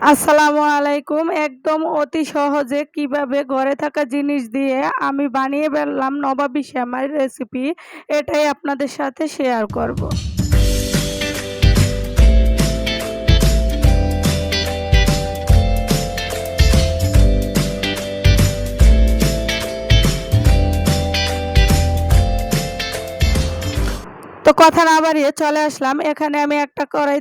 আসসালামু আলাইকুম একদম অতি সহজে কীভাবে ঘরে থাকা জিনিস দিয়ে আমি বানিয়ে ফেললাম নবাবি শ্যামার রেসিপি এটাই আপনাদের সাথে শেয়ার করব। তো কথা না বাড়িয়ে চলে আসলাম। এখানে আমি একটা কড়াই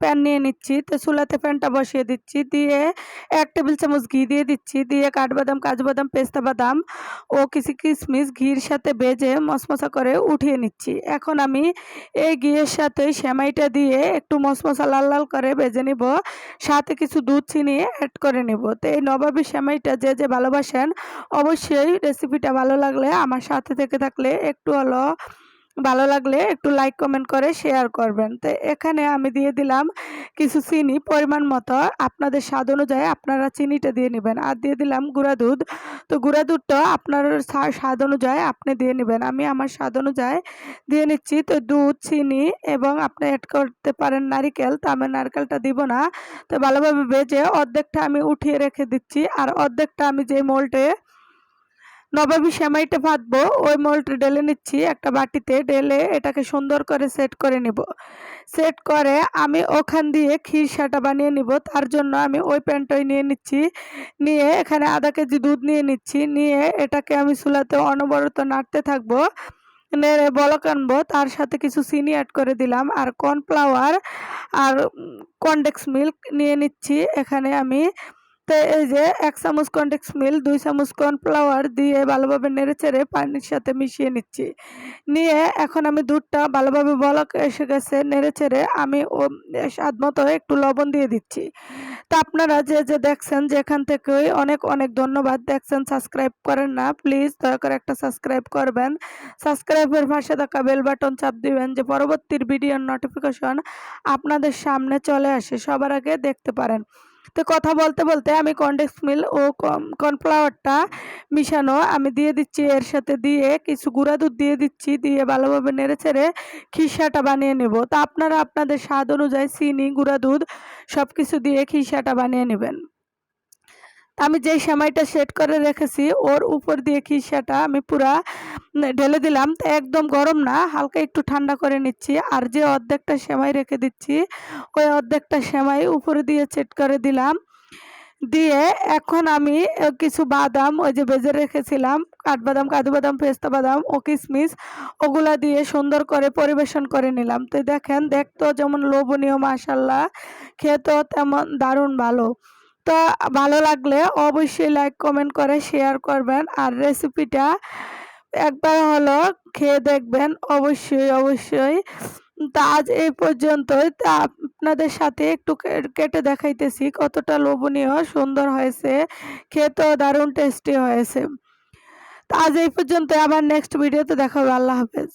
প্যান নিয়ে নিচ্ছি। তো চুলাতে প্যানটা বসিয়ে দিচ্ছি। দিয়ে এক টেবিল চামচ ঘি দিয়ে দিচ্ছি। দিয়ে কাঠবাদাম কাজু বাদাম পেস্তা বাদাম ও কিছু কিশমিশ ঘির সাথে বেজে মশমশা করে উঠিয়ে নিচ্ছি। এখন আমি এই ঘিয়ের সাথে সেমাইটা দিয়ে একটু মশমশা লাল লাল করে বেজে নিব। সাথে কিছু দুধ চিনি অ্যাড করে নিব। তো এই নবাবী সেমাইটা যে যে ভালোবাসেন, অবশ্যই রেসিপিটা ভালো লাগলে, আমার সাথে থেকে থাকলে একটু হলো ভালো লাগলে একটু লাইক কমেন্ট করে শেয়ার করবেন। তো এখানে আমি দিয়ে দিলাম কিছু চিনি পরিমাণ মতো। আপনাদের স্বাদ অনুযায়ী আপনারা চিনিটা দিয়ে নেবেন। আর দিয়ে দিলাম গুঁড়া দুধ। তো গুঁড়া দুধটা আপনার স্বাদ অনুযায়ী আপনি দিয়ে নেবেন। আমি আমার স্বাদ অনুযায়ী দিয়ে নিচ্ছি। তো দুধ, চিনি এবং আপনি অ্যাড করতে পারেন নারিকেল। তো আমি নারকেলটা দিব না। তো ভালোভাবে বেজে অর্ধেকটা আমি উঠিয়ে রেখে দিচ্ছি। আর অর্ধেকটা আমি যে মোল্টে নবাবী সেমাইটা ভাজবো ওই মোলটা ঢেলে নিচ্ছি, একটা বাটিতে ঢেলে এটাকে সুন্দর করে সেট করে নিব। সেট করে আমি ওখান দিয়ে ক্ষীর খিরসাটা বানিয়ে নিব, তার জন্য আমি ওই প্যানটাই নিয়ে নিচ্ছি। নিয়ে এখানে আধা কেজি দুধ নিয়ে নিচ্ছি, নিয়ে এটাকে আমি চুলাতে অনবরত নাড়তে থাকব, নেড়ে বলক আনব, তার সাথে কিছু চিনি অ্যাড করে দিলাম, আর কর্নফ্লাওয়ার আর কনডেক্স মিল্ক নিয়ে নিচ্ছি। এখানে আমি তো এই যে এক চামচ কনটেক্স মিল দুই চামচ কর্নফ্লাওয়ার দিয়ে ভালোভাবে নেড়ে চেড়ে পানির সাথে মিশিয়ে নিচ্ছি। নিয়ে এখন আমি দুধটা ভালোভাবে বলক, এসে গেছে, নেড়ে চেড়ে আমি ও স্বাদ মতো একটু লবণ দিয়ে দিচ্ছি। তো আপনারা যে যে দেখছেন যেখান থেকেই অনেক অনেক ধন্যবাদ। দেখছেন সাবস্ক্রাইব করেন না, প্লিজ দয়া করে একটা সাবস্ক্রাইব করবেন। সাবস্ক্রাইবের পাশে থাকা বেল বাটন চাপ দিবেন যে পরবর্তীর ভিডিওর নোটিফিকেশন আপনাদের সামনে চলে আসে, সবার আগে দেখতে পারেন। তো কথা বলতে বলতে আমি কন্ডেক্স মিল ও কর্নফ্লাওয়ারটা মিশানো, আমি দিয়ে দিচ্ছি এর সাথে দিয়ে কিছু গুঁড়া দুধ দিয়ে দিচ্ছি, দিয়ে ভালোভাবে নেড়ে ছেড়ে খিসাটা বানিয়ে নেব। তো আপনারা আপনাদের স্বাদ অনুযায়ী চিনি, গুঁড়া দুধ সব কিছু দিয়ে খিসাটা বানিয়ে নেবেন। আমি যেই সেমাইটা সেট করে রেখেছি, ওর উপর দিয়ে খিসাটা আমি পুরা ঢেলে দিলাম। তো একদম গরম না, হালকা একটু ঠান্ডা করে নিচ্ছি। আর যে অর্ধেকটা সেমাই রেখে দিচ্ছি, ওই অর্ধেকটা সেমাই উপরে দিয়ে সেট করে দিলাম। দিয়ে এখন আমি কিছু বাদাম ওই যে বেজে রেখেছিলাম, কাঠবাদাম কাজু বাদাম পেস্তা বাদাম ও কিশমিশ ওগুলা দিয়ে সুন্দর করে পরিবেশন করে নিলাম। তো দেখেন দেখতো যেমন লোভনীয় মাসাল্লাহ খেতেও তেমন দারুণ ভালো। তো ভালো লাগলে অবশ্যই লাইক কমেন্ট করে শেয়ার করবেন। আর রেসিপিটা একবার হলো খেয়ে দেখবেন, অবশ্যই অবশ্যই। তা আজ এই পর্যন্তই। তা আপনাদের সাথে একটু কেটে দেখাইতেছি কতটা লোভনীয়, সুন্দর হয়েছে, খেতেও দারুণ টেস্টি হয়েছে। তা আজ এই পর্যন্ত আবার নেক্সট ভিডিওতে দেখাবো আল্লাহ হাফেজ।